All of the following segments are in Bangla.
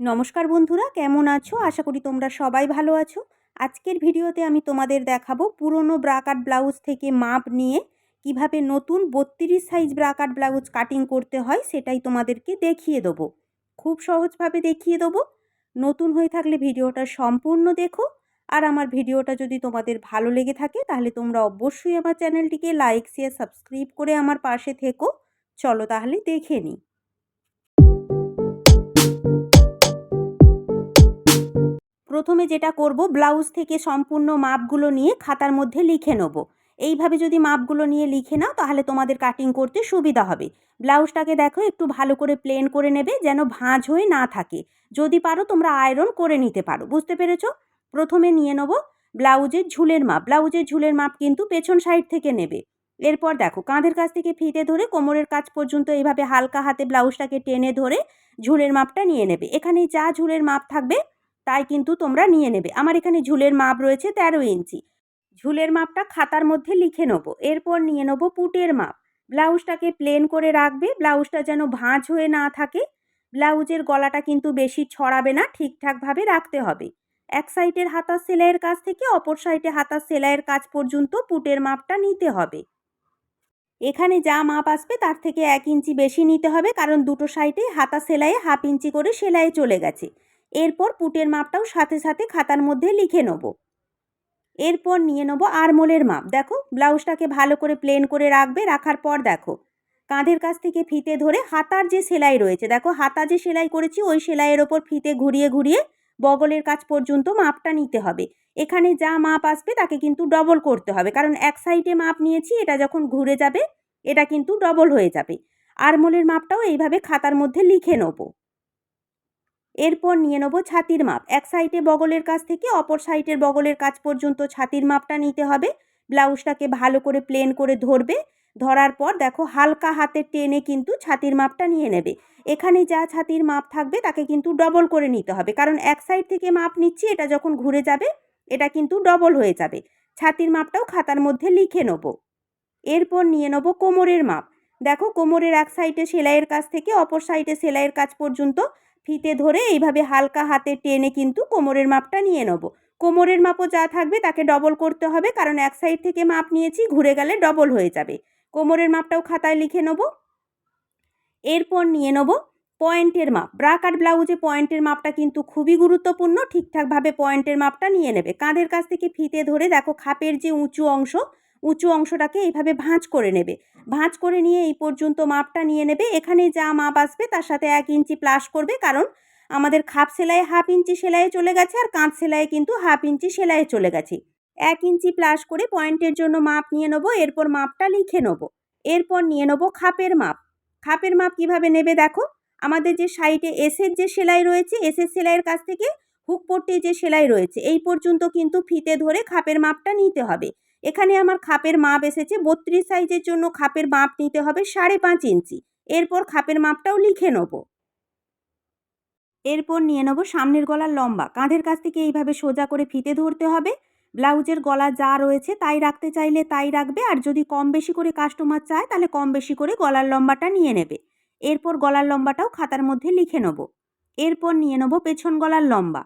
নমস্কার বন্ধুরা, কেমন আছো? আশা করি তোমরা সবাই ভালো আছো। আজকের ভিডিওতে আমি তোমাদের দেখাবো পুরনো ব্রাকাট ব্লাউজ থেকে মাপ নিয়ে কীভাবে নতুন বত্রিশ সাইজ ব্রাকাট ব্লাউজ কাটিং করতে হয় সেটাই তোমাদেরকে দেখিয়ে দেবো। খুব সহজভাবে দেখিয়ে দেবো। নতুন হয়ে থাকলে ভিডিওটা সম্পূর্ণ দেখো। আর আমার ভিডিওটা যদি তোমাদের ভালো লেগে থাকে, তাহলে তোমরা অবশ্যই আমার চ্যানেলটিকে লাইক শেয়ার সাবস্ক্রাইব করে আমার পাশে থেকো। চলো তাহলে দেখে নিই। প্রথমে যেটা করব ব্লাউজ থেকে সম্পূর্ণ মাপগুলো নিয়ে খাতার মধ্যে লিখে নেব। এইভাবে যদি মাপগুলো নিয়ে লিখে নাও, তাহলে তোমাদের কাটিং করতে সুবিধা হবে। ব্লাউজটাকে দেখো, একটু ভালো করে প্লেন করে নেবে, যেন ভাঁজ হয়ে না থাকে। যদি পারো, তোমরা আয়রন করে নিতে পারো। বুঝতে পেরেছ? প্রথমে নিয়ে নেব ব্লাউজের ঝুলের মাপ। ব্লাউজের ঝুলের মাপ কিন্তু পেছন সাইড থেকে নেবে। এরপর দেখো, কাঁধের কাছ থেকে ফিতে ধরে কোমরের কাছ পর্যন্ত এইভাবে হালকা হাতে ব্লাউজটাকে টেনে ধরে ঝুলের মাপটা নিয়ে নেবে। এখানে যা ঝুলের মাপ থাকবে তাই কিন্তু তোমরা নিয়ে নেবে। আমার এখানে ঝুলের মাপ রয়েছে তেরো ইঞ্চি। ঝুলের মাপটা খাতার মধ্যে লিখে নেব। এরপর নিয়ে নেব পুটের মাপ। ব্লাউজটাকে প্লেন করে রাখবে। ব্লাউজটা যেন ভাঁজ হয়ে না থাকে। ব্লাউজের গলাটা কিন্তু বেশি ছড়াবে না, ঠিকঠাকভাবে রাখতে হবে। এক সাইডের হাতার সেলাইয়ের কাছ থেকে অপর সাইডে হাতার সেলাইয়ের কাজ পর্যন্ত পুটের মাপটা নিতে হবে। এখানে যা মাপ আসবে তার থেকে এক ইঞ্চি বেশি নিতে হবে, কারণ দুটো সাইডে হাতা সেলাইয়ে হাফ ইঞ্চি করে সেলাইয়ে চলে গেছে। এরপর পুটের মাপটাও সাথে সাথে খাতার মধ্যে লিখে নেব। এরপর নিয়ে নেব আরমোলের মাপ। দেখো, ব্লাউজটাকে ভালো করে প্লেন করে রাখবে, রাখার পর দেখো, কাঁধের কাছ থেকে ফিতে ধরে হাতার যে সেলাই রয়েছে, দেখো হাতা যে সেলাই করেছি, ওই সেলাইয়ের ওপর ফিতে ঘুরিয়ে ঘুরিয়ে বগলের কাছ পর্যন্ত মাপটা নিতে হবে। এখানে যা মাপ আসবে, তাকে কিন্তু ডবল করতে হবে। কারণ এক সাইডে মাপ নিয়েছি, এটা যখন ঘুরে যাবে, এটা কিন্তু ডবল হয়ে যাবে। আরমোলের মাপটাও এইভাবে খাতার মধ্যে লিখে নেব। এরপর নিয়ে নেব ছাতির মাপ। এক সাইডে বগলের কাছ থেকে অপর সাইডের বগলের কাছ পর্যন্ত ছাতির মাপটা নিতে হবে। ব্লাউজটাকে ভালো করে প্লেন করে ধরবে। ধরার পর দেখো হালকা হাতে টেনে কিন্তু ছাতির মাপটা নিয়ে নেবে। এখানে যা ছাতির মাপ থাকবে তাকে কিন্তু ডবল করে নিতে হবে। কারণ এক সাইড থেকে মাপ নিচ্ছি, এটা যখন ঘুরে যাবে, এটা কিন্তু ডবল হয়ে যাবে। ছাতির মাপটাও খাতার মধ্যে লিখে নেব। এরপর নিয়ে নেব কোমরের মাপ। দেখো কোমরের এক সাইডে সেলাইয়ের কাছ থেকে অপর সাইডে সেলাইয়ের কাজ পর্যন্ত ফিতে ধরে এইভাবে হালকা হাতে টেনে কিন্তু কোমরের মাপটা নিয়ে নেব। কোমরের মাপও যা থাকবে তাকে ডবল করতে হবে, কারণ এক সাইড থেকে মাপ নিয়েছি, ঘুরে গেলে ডবল হয়ে যাবে। কোমরের মাপটাও খাতায় লিখে নেব। এরপর নিয়ে নেব পয়েন্টের মাপ। ব্রাক আর ব্লাউজে পয়েন্টের মাপটা কিন্তু খুবই গুরুত্বপূর্ণ, ঠিকঠাকভাবে পয়েন্টের মাপটা নিয়ে নেবে। কাঁধের কাছ থেকে ফিতে ধরে দেখো, খাপের যে উঁচু অংশ উঁচু অংশটাকে এইভাবে ভাঁজ করে নেবে। ভাঁজ করে নিয়ে এই পর্যন্ত মাপটা নিয়ে নেবে। এখানে যা মাপ আসবে তার সাথে এক ইঞ্চি প্লাস করবে কারণ আমাদের খাপ সেলাইয়ে হাফ ইঞ্চি সেলাইয়ে চলে গেছে আর কাঁধ সেলাইয়ে কিন্তু হাফ ইঞ্চি সেলাইয়ে চলে গেছে। এক ইঞ্চি প্লাস করে পয়েন্টের জন্য মাপ নিয়ে নেব, এরপর মাপটা লিখে নেব। এরপর নিয়ে নেব খাপের মাপ। খাপের মাপ কীভাবে নেবে দেখো? আমাদের যে সাইডে এসের যে সেলাই রয়েছে এসের সেলাইয়ের কাছ থেকে হুক পট্টি যে সেলাই রয়েছে, এই পর্যন্ত কিন্তু ফিতে ধরে খাপের মাপটা নিতে হবে। এখানে আমার খাপের মাপ এসেছে, বত্রিশ সাইজের জন্য খাপের মাপ নিতে হবে সাড়ে পাঁচ ইঞ্চি। এরপর খাপের মাপটাও লিখে নেব। এরপর নিয়ে নেব সামনের গলার লম্বা। কাঁধের কাছ থেকে এইভাবে সোজা করে ফিতে ধরতে হবে। ব্লাউজের গলা যা রয়েছে তাই রাখতে চাইলে তাই রাখবে, আর যদি কম বেশি করে কাস্টমার চায় তাহলে কম বেশি করে গলার লম্বাটা নিয়ে নেবে। এরপর গলার লম্বাটাও খাতার মধ্যে লিখে নেব। এরপর নিয়ে নেব পেছন গলার লম্বা।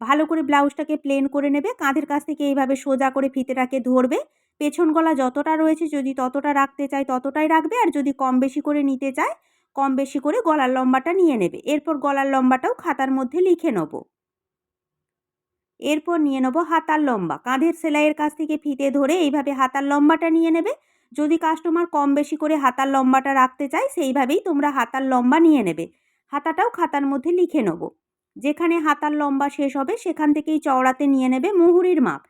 ভালো করে ব্লাউজটাকে প্লেন করে নেবে, কাঁধের কাছ থেকে এইভাবে সোজা করে ফিতেটাকে ধরবে। পেছন গলা যতটা রয়েছে যদি ততটা রাখতে চায় ততটাই রাখবে, আর যদি কম বেশি করে নিতে চায়, কম বেশি করে গলার লম্বাটা নিয়ে নেবে। এরপর গলার লম্বাটাও খাতার মধ্যে লিখে নেব। এরপর নিয়ে নেব হাতার লম্বা। কাঁধের সেলাইয়ের কাছ থেকে ফিতে ধরে এইভাবে হাতার লম্বাটা নিয়ে নেবে। যদি কাস্টমার কম বেশি করে হাতার লম্বাটা রাখতে চায়, সেইভাবেই তোমরা হাতার লম্বা নিয়ে নেবে। হাতাটাও খাতার মধ্যে লিখে নেব। যেখানে হাতার লম্বা শেষ হবে, সেখান থেকেই চওড়াতে নিয়ে নেবে মুহুরির মাপ।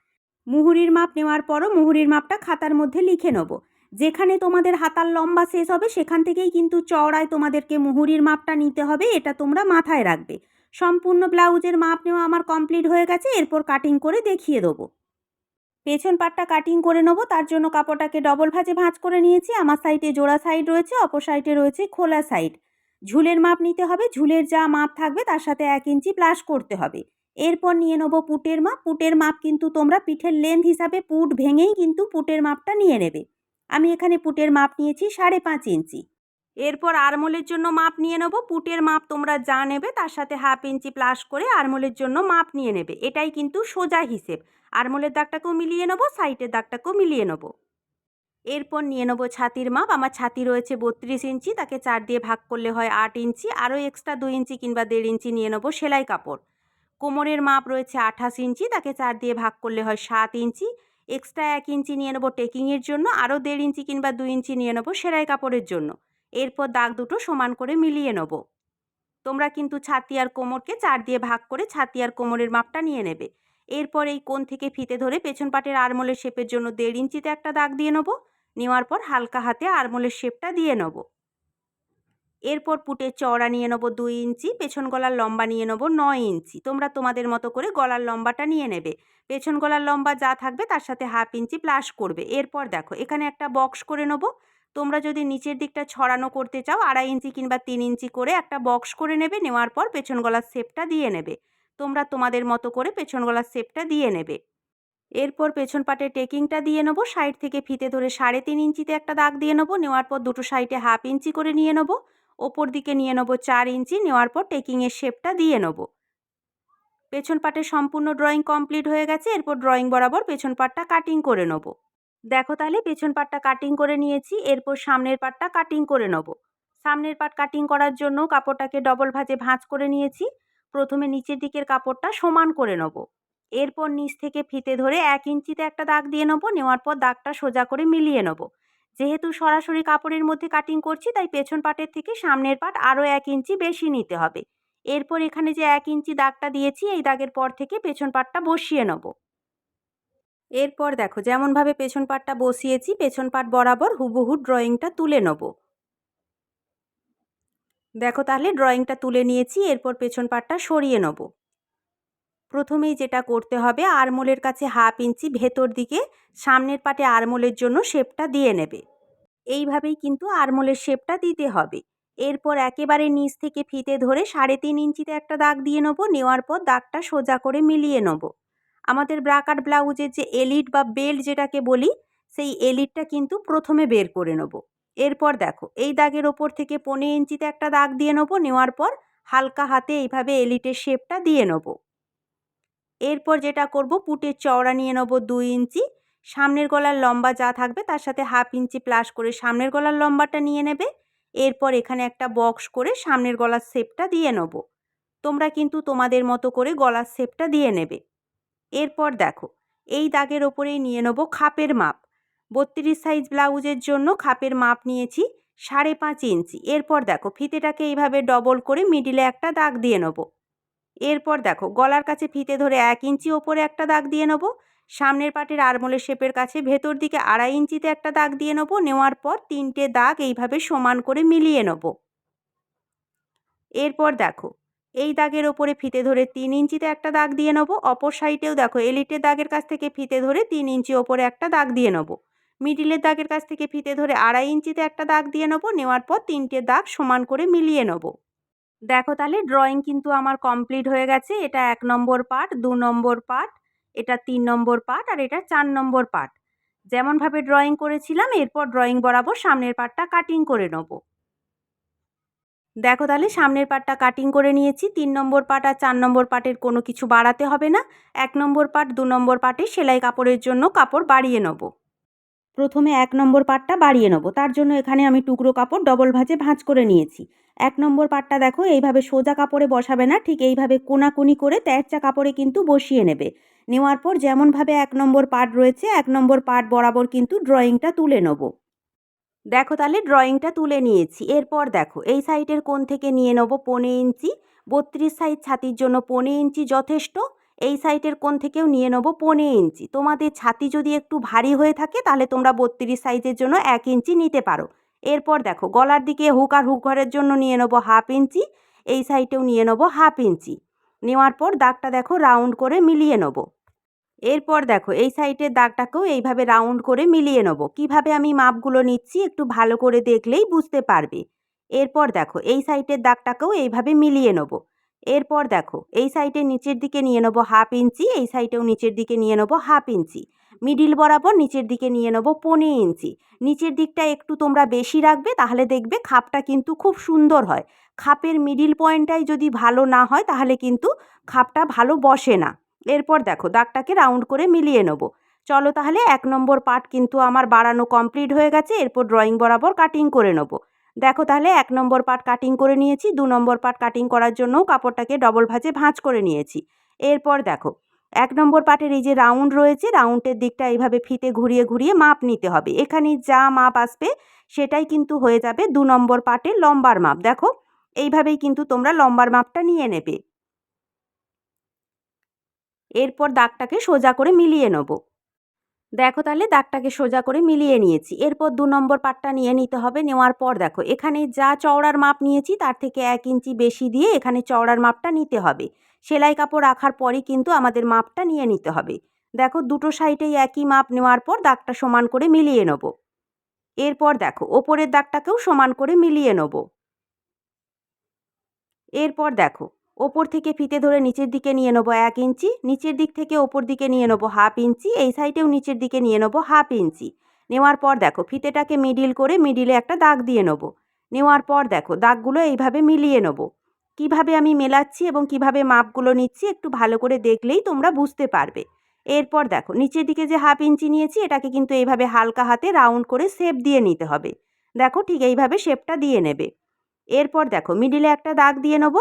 মুহুরির মাপ নেওয়ার পরও মুহুরির মাপটা খাতার মধ্যে লিখে নেব। যেখানে তোমাদের হাতার লম্বা শেষ হবে, সেখান থেকেই কিন্তু চওড়ায় তোমাদেরকে মুহুরির মাপটা নিতে হবে, এটা তোমরা মাথায় রাখবে। সম্পূর্ণ ব্লাউজের মাপ নেওয়া আমার কমপ্লিট হয়ে গেছে, এরপর কাটিং করে দেখিয়ে দেবো। পেছন পাটটা কাটিং করে নেব, তার জন্য কাপড়টাকে ডবল ভাজে ভাঁজ করে নিয়েছি। আমার সাইডে জোড়া সাইড রয়েছে, অপর সাইডে রয়েছে খোলা সাইড ঝুলের মাপ নিতে হবে, ঝুলের যা মাপ থাকবে তার সাথে এক ইঞ্চি প্লাস করতে হবে। এরপর নিয়ে নেব পুটের মাপ পুটের মাপ কিন্তু তোমরা পিঠের লেন্থ হিসাবে পুট ভেঙেই কিন্তু পুটের মাপটা নিয়ে নেবে। আমি এখানে পুটের মাপ নিয়েছি সাড়ে পাঁচ ইঞ্চি। এরপর আরমোলের জন্য মাপ নিয়ে নেব, পুটের মাপ তোমরা যা নেবে তার সাথে হাফ ইঞ্চি প্লাস করে আরমোলের জন্য মাপ নিয়ে নেবে। এটাই কিন্তু সোজা হিসেব। আরমোলের দাগটাকেও মিলিয়ে নেব সাইটের দাগটাকেও মিলিয়ে নেব। এরপর নিয়ে নেব ছাতির মাপ। আমার ছাতি রয়েছে বত্রিশ ইঞ্চি, তাকে চার দিয়ে ভাগ করলে হয় আট ইঞ্চি। আরও এক্সট্রা দুই ইঞ্চি কিংবা দেড় ইঞ্চি নিয়ে নেব সেলাই কাপড়। কোমরের মাপ রয়েছে আঠাশ ইঞ্চি, তাকে চার দিয়ে ভাগ করলে হয় সাত ইঞ্চি। এক্সট্রা এক ইঞ্চি নিয়ে নেব টেকিংয়ের জন্য, আরও দেড় ইঞ্চি কিংবা দুই ইঞ্চি নিয়ে নেব সেলাই কাপড়ের জন্য। এরপর দাগ দুটো সমান করে মিলিয়ে নেব। তোমরা কিন্তু ছাতি আর কোমরকে চার দিয়ে ভাগ করে ছাতি আর কোমরের মাপটা নিয়ে নেবে। এরপর এই কোণ থেকে ফিতে ধরে পেছন পাটের আরমোলের শেপের জন্য দেড় ইঞ্চিতে একটা দাগ দিয়ে নেব। নেওয়ার পর হালকা হাতে আরমোলের শেপটা দিয়ে নেব। এরপর পুটের চওড়া নিয়ে নেব দুই ইঞ্চি, পেছন গলার লম্বা নিয়ে নেব নয় ইঞ্চি। তোমরা তোমাদের মতো করে গলার লম্বাটা নিয়ে নেবে। পেছন গলার লম্বা যা থাকবে তার সাথে হাফ ইঞ্চি প্লাস করবে। এরপর দেখো, এখানে একটা বক্স করে নেব। তোমরা যদি নিচের দিকটা ছড়ানো করতে চাও, আড়াই ইঞ্চি কিংবা তিন ইঞ্চি করে একটা বক্স করে নেবে, নেওয়ার পর পেছন গলার শেপটা দিয়ে নেবে। তোমরা তোমাদের মতো করে পেছন গলার শেপটা দিয়ে নেবে। এরপর পেছন পাটে টেকিংটা দিয়ে নেব, সাইড থেকে ফিতে ধরে সাড়ে তিন ইঞ্চিতে একটা দাগ দিয়ে নেব, নেওয়ার পর দুটো সাইডে হাফ ইঞ্চি করে নিয়ে নেব, ওপর দিকে নিয়ে নেব চার ইঞ্চি, নেওয়ার পর টেকিংয়ের শেপটা দিয়ে নেব। পেছন পাটে সম্পূর্ণ ড্রয়িং কমপ্লিট হয়ে গেছে, এরপর ড্রয়িং বরাবর পেছন পাটটা কাটিং করে নেব। দেখো তাহলে, পেছন পাটটা কাটিং করে নিয়েছি, এরপর সামনের পাটটা কাটিং করে নেব। সামনের পাট কাটিং করার জন্য কাপড়টাকে ডবল ভাঁজে ভাঁজ করে নিয়েছি, প্রথমে নিচের দিকের কাপড়টা সমান করে নেব। এরপর নিচ থেকে ফিতে ধরে এক ইঞ্চিতে একটা দাগ দিয়ে নেব, নেওয়ার পর দাগটা সোজা করে মিলিয়ে নেব। যেহেতু সরাসরি কাপড়ের মধ্যে কাটিং করছি, তাই পেছন পাটের থেকে সামনের পাট আরও এক ইঞ্চি বেশি নিতে হবে। এরপর এখানে যে এক ইঞ্চি দাগটা দিয়েছি, এই দাগের পর থেকে পেছন পাটটা বসিয়ে নেব। এরপর দেখো, যেমনভাবে পেছন পাটটা বসিয়েছি, পেছন পাট বরাবর হুবহু ড্রয়িংটা তুলে নেব। দেখো তাহলে ড্রয়িংটা তুলে নিয়েছি, এরপর পেছন পাটটা সরিয়ে নেব। প্রথমেই যেটা করতে হবে আরমোলের কাছে হাফ ইঞ্চি ভেতর দিকে, সামনের পাটে আরমোলের জন্য শেপটা দিয়ে নেবে। এইভাবেই কিন্তু আরমোলের শেপটা দিতে হবে। এরপর একেবারে নিচ থেকে ফিতে ধরে সাড়ে তিন ইঞ্চিতে একটা দাগ দিয়ে নেব, নেওয়ার পর দাগটা সোজা করে মিলিয়ে নেব। আমাদের ব্রাকার ব্লাউজের যে এলিট বা বেল্ট যেটাকে বলি, সেই এলিটটা কিন্তু প্রথমে বের করে নেব। এরপর দেখো, এই দাগের ওপর থেকে পনেরো ইঞ্চিতে একটা দাগ দিয়ে নেব, নেওয়ার পর হালকা হাতে এইভাবে এলিটের শেপটা দিয়ে নেব। এরপর যেটা করব, পুটের চওড়া নিয়ে নেব দুই ইঞ্চি। সামনের গলার লম্বা যা থাকবে তার সাথে হাফ ইঞ্চি প্লাস করে সামনের গলার লম্বাটা নিয়ে নেবে। এরপর এখানে একটা বক্স করে সামনের গলার শেপটা দিয়ে নেব। তোমরা কিন্তু তোমাদের মতো করে গলার শেপটা দিয়ে নেবে। এরপর দেখো, এই দাগের ওপরেই নিয়ে নেব খাপের মাপ। বত্রিশ সাইজ ব্লাউজের জন্য খাপের মাপ নিয়েছি সাড়ে পাঁচ ইঞ্চি। এরপর দেখো, ফিতেটাকে এইভাবে ডবল করে মিডিলে একটা দাগ দিয়ে নেব। এরপর দেখো, গলার কাছে ফিতে ধরে এক ইঞ্চি ওপরে একটা দাগ দিয়ে নেব, সামনের পাটের আরমোলের শেপের কাছে ভেতর দিকে আড়াই ইঞ্চিতে একটা দাগ দিয়ে নেব, নেওয়ার পর তিনটে দাগ এইভাবে সমান করে মিলিয়ে নেব। এরপর দেখো, এই দাগের ওপরে ফিতে ধরে তিন ইঞ্চিতে একটা দাগ দিয়ে নেব, অপর সাইডেও দেখো, এলিটের দাগের কাছ থেকে ফিতে ধরে তিন ইঞ্চি ওপরে একটা দাগ দিয়ে নেব, মিডিলের দাগের কাছ থেকে ফিতে ধরে আড়াই ইঞ্চিতে একটা দাগ দিয়ে নেব, নেওয়ার পর তিনটে দাগ সমান করে মিলিয়ে নেব। দেখো তাহলে ড্রয়িং কিন্তু আমার কমপ্লিট হয়ে গেছে। এটা এক নম্বর পার্ট দু নম্বর পার্ট এটা তিন নম্বর পার্ট আর এটা চার নম্বর পার্ট যেমনভাবে ড্রয়িং করেছিলাম, এরপর ড্রয়িং বরাবর সামনের পার্টটা কাটিং করে নেব। দেখো তাহলে সামনের পাটটা কাটিং করে নিয়েছি। তিন নম্বর পার্ট আর চার নম্বর পার্টের কোনো কিছু বাড়াতে হবে না। এক নম্বর পাট দু নম্বর পার্টে সেলাই কাপড়ের জন্য কাপড় বাড়িয়ে নেব। প্রথমে এক নম্বর পাটটা বাড়িয়ে নেব। তার জন্য এখানে আমি টুকরো কাপড় ডবল ভাঁজে ভাঁজ করে নিয়েছি। এক নম্বর পাটটা দেখো, এইভাবে সোজা কাপড়ে বসাবে না, ঠিক এইভাবে কোনাকুনি করে তেরচা কাপড়ে কিন্তু বসিয়ে নেবে। নেওয়ার পর যেমনভাবে এক নম্বর পাট রয়েছে, এক নম্বর পাট বরাবর কিন্তু ড্রয়িংটা তুলে নেব। দেখো তাহলে ড্রয়িংটা তুলে নিয়েছি। এরপর দেখো, এই সাইডের কোণ থেকে নিয়ে নেব পনেরো ইঞ্চি, বত্রিশ সাইজ ছাতির জন্য পনেরো ইঞ্চি যথেষ্ট, এই সাইডের কোণ থেকেও নিয়ে নেব পনেরো ইঞ্চি। তোমাদের ছাতি যদি একটু ভারী হয়ে থাকে, তাহলে তোমরা বত্রিশ সাইজের জন্য এক ইঞ্চি নিতে পারো। এরপর দেখো, গলার দিকে হুক আর হুক ঘরের জন্য নিয়ে নেব হাফ ইঞ্চি, এই সাইডেও নিয়ে নেব হাফ ইঞ্চি। নেওয়ার পর দাগটা দেখো রাউন্ড করে মিলিয়ে নেব। এরপর দেখো, এই সাইডের দাগটাকেও এইভাবে রাউন্ড করে মিলিয়ে নেব। কীভাবে আমি মাপগুলো নিচ্ছি একটু ভালো করে দেখলেই বুঝতে পারবে। এরপর দেখো, এই সাইডের দাগটাকেও এইভাবে মিলিয়ে নেব। এরপর দেখো, এই সাইডে নিচের দিকে নিয়ে নেব হাফ ইঞ্চি, এই সাইডেও নিচের দিকে নিয়ে নেব হাফ ইঞ্চি। মিডিল বরাবর নিচের দিকে নিয়ে নেব পনে ইঞ্চি। নিচের দিকটা একটু তোমরা বেশি রাখবে, তাহলে দেখবে খাপটা কিন্তু খুব সুন্দর হয়। খাপের মিডিল পয়েন্টটাই যদি ভালো না হয়, তাহলে কিন্তু খাপটা ভালো বসে না। এরপর দেখো, দাগটাকে রাউন্ড করে মিলিয়ে নেব। চলো তাহলে এক নম্বর পার্ট কিন্তু আমার বাড়ানো কমপ্লিট হয়ে গেছে, এরপর ড্রয়িং বরাবর কাটিং করে নেব। দেখো তাহলে এক নম্বর পার্ট কাটিং করে নিয়েছি, দু নম্বর পার্ট কাটিং করার জন্যও কাপড়টাকে ডবল ভাঁজে ভাঁজ করে নিয়েছি। এরপর দেখো এক নম্বর পাটের এই যে রাউন্ড রয়েছে, রাউন্ডের দিকটা এইভাবে ফিতে ঘুরিয়ে ঘুরিয়ে মাপ নিতে হবে। এখানে যা মাপ আসবে সেটাই কিন্তু হয়ে যাবে দু নম্বর পাটের লম্বার মাপ। দেখো, এইভাবেই কিন্তু তোমরা লম্বার মাপটা নিয়ে নেবে। এরপর দাগটাকে সোজা করে মিলিয়ে নেব। দেখো তাহলে দাগটাকে সোজা করে মিলিয়ে নিয়েছি। এরপর দু নম্বর পাটটা নিয়ে নিতে হবে। নেওয়ার পর দেখো, এখানে যা চওড়ার মাপ নিয়েছি তার থেকে এক ইঞ্চি বেশি দিয়ে এখানে চওড়ার মাপটা নিতে হবে। সেলাই কাপড় রাখার পরই কিন্তু আমাদের মাপটা নিয়ে নিতে হবে। দেখো, দুটো সাইডেই একই মাপ নেওয়ার পর দাগটা সমান করে মিলিয়ে নেব। এরপর দেখো, ওপরের দাগটাকেও সমান করে মিলিয়ে নেব। এরপর দেখো ওপর থেকে ফিতে ধরে নিচের দিকে নিয়ে নেব এক ইঞ্চি, নিচের দিক থেকে ওপর দিকে নিয়ে নেব হাফ ইঞ্চি, এই সাইডেও নিচের দিকে নিয়ে নেব হাফ ইঞ্চি। নেওয়ার পর দেখো, ফিতেটাকে মিডিল করে মিডিলে একটা দাগ দিয়ে নেব। নেওয়ার পর দেখো, দাগগুলো এইভাবে মিলিয়ে নেব। কীভাবে আমি মেলাচ্ছি এবং কীভাবে মাপগুলো নিচ্ছি একটু ভালো করে দেখলেই তোমরা বুঝতে পারবে। এরপর দেখো, নিচের দিকে যে হাফ ইঞ্চি নিয়েছি, এটাকে কিন্তু এইভাবে হালকা হাতে রাউন্ড করে শেপ দিয়ে নিতে হবে। দেখো, ঠিক এইভাবে শেপটা দিয়ে নেবে। এরপর দেখো, মিডিলে একটা দাগ দিয়ে নেব।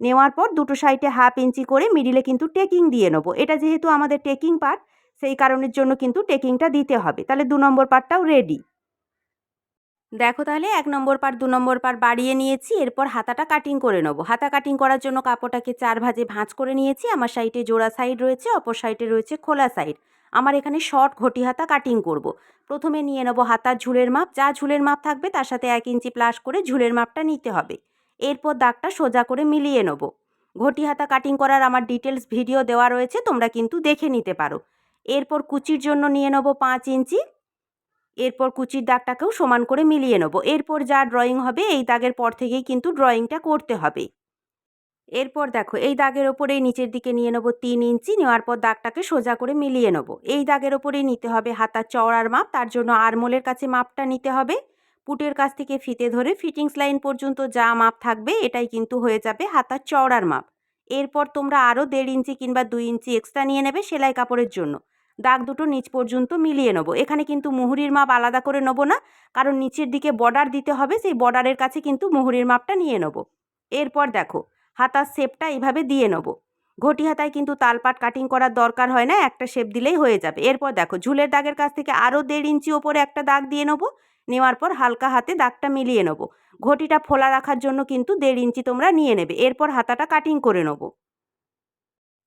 নেওয়ার পর দুটো সাইডে হাফ ইঞ্চি করে মিডিলে কিন্তু টেকিং দিয়ে নেব। এটা যেহেতু আমাদের টেকিং পার্ট সেই কারণের জন্য কিন্তু টেকিংটা দিতে হবে। তাহলে দু নম্বর পার্টটাও রেডি দেখো তাহলে এক নম্বর পার্ট দু নম্বর পার্ট বাড়িয়ে নিয়েছি, এরপর হাতাটা কাটিং করে নেব। হাতা কাটিং করার জন্য কাপড়টাকে চার ভাজে ভাঁজ করে নিয়েছি। আমার সাইডে জোড়া সাইড রয়েছে, অপর সাইডে রয়েছে খোলা সাইড আমার এখানে শর্ট ঘটি হাতা কাটিং করব। প্রথমে নিয়ে নেব হাতার ঝুলের মাপ। যা ঝুলের মাপ থাকবে, তার সাথে এক ইঞ্চি প্লাস করে ঝুলের মাপটা নিতে হবে। এরপর দাগটা সোজা করে মিলিয়ে নেব। ঘটি হাতা কাটিং করার আমার ডিটেলস ভিডিও দেওয়া রয়েছে, তোমরা কিন্তু দেখে নিতে পারো। এরপর কুচির জন্য নিয়ে নেব পাঁচ ইঞ্চি। এরপর কুচির দাগটাকেও সমান করে মিলিয়ে নেব। এরপর যা ড্রয়িং হবে, এই দাগের পর থেকেই কিন্তু ড্রয়িংটা করতে হবে। এরপর দেখো, এই দাগের ওপরেই নিচের দিকে নিয়ে নেব তিন ইঞ্চি, নেওয়ার পর দাগটাকে সোজা করে মিলিয়ে নেব। এই দাগের ওপরেই নিতে হবে হাতার চওড়ার মাপ, তার জন্য আরমোলের কাছে মাপটা নিতে হবে। পুটের কাছ থেকে ফিতে ধরে ফিটিংস লাইন পর্যন্ত যা মাপ থাকবে, এটাই কিন্তু হয়ে যাবে হাতার চওড়ার মাপ। এরপর তোমরা আরও দেড় ইঞ্চি কিংবা দুই ইঞ্চি এক্সট্রা নিয়ে নেবে সেলাই কাপড়ের জন্য। দাগ দুটো নিচ পর্যন্ত মিলিয়ে নেব। এখানে কিন্তু মুহুরির মাপ আলাদা করে নেব না, কারণ নিচের দিকে বর্ডার দিতে হবে, সেই বর্ডারের কাছে কিন্তু মুহুরির মাপটা নিয়ে নেব। এরপর দেখো, হাতার শেপটা এইভাবে দিয়ে নেব। ঘটি হাতায় কিন্তু তালপাট কাটিং করার দরকার হয় না, একটা শেপ দিলেই হয়ে যাবে। এরপর দেখো, ঝুলের দাগের কাছ থেকে আরও দেড় ইঞ্চি ওপরে একটা দাগ দিয়ে নেব। নেওয়ার পর হালকা হাতে দাগটা মিলিয়ে নেব। ঘটিটা ফোলা রাখার জন্য কিন্তু দেড় ইঞ্চি তোমরা নিয়ে নেবে। এরপর হাতাটা কাটিং করে নেব।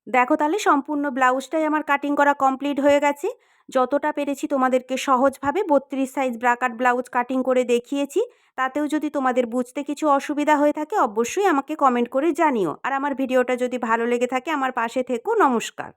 দেখো তাহলে সম্পূর্ণ ব্লাউজটাই আমার কাটিং করা কমপ্লিট হয়ে গেছে। যতটা পেরেছি তোমাদেরকে সহজভাবে বত্রিশ সাইজ ব্রাকাট ব্লাউজ কাটিং করে দেখিয়েছি। তাতেও যদি তোমাদের বুঝতে কিছু অসুবিধা হয়ে থাকে, অবশ্যই আমাকে কমেন্ট করে জানিও। আর আমার ভিডিওটা যদি ভালো লেগে থাকে, আমার পাশে থেকো। নমস্কার।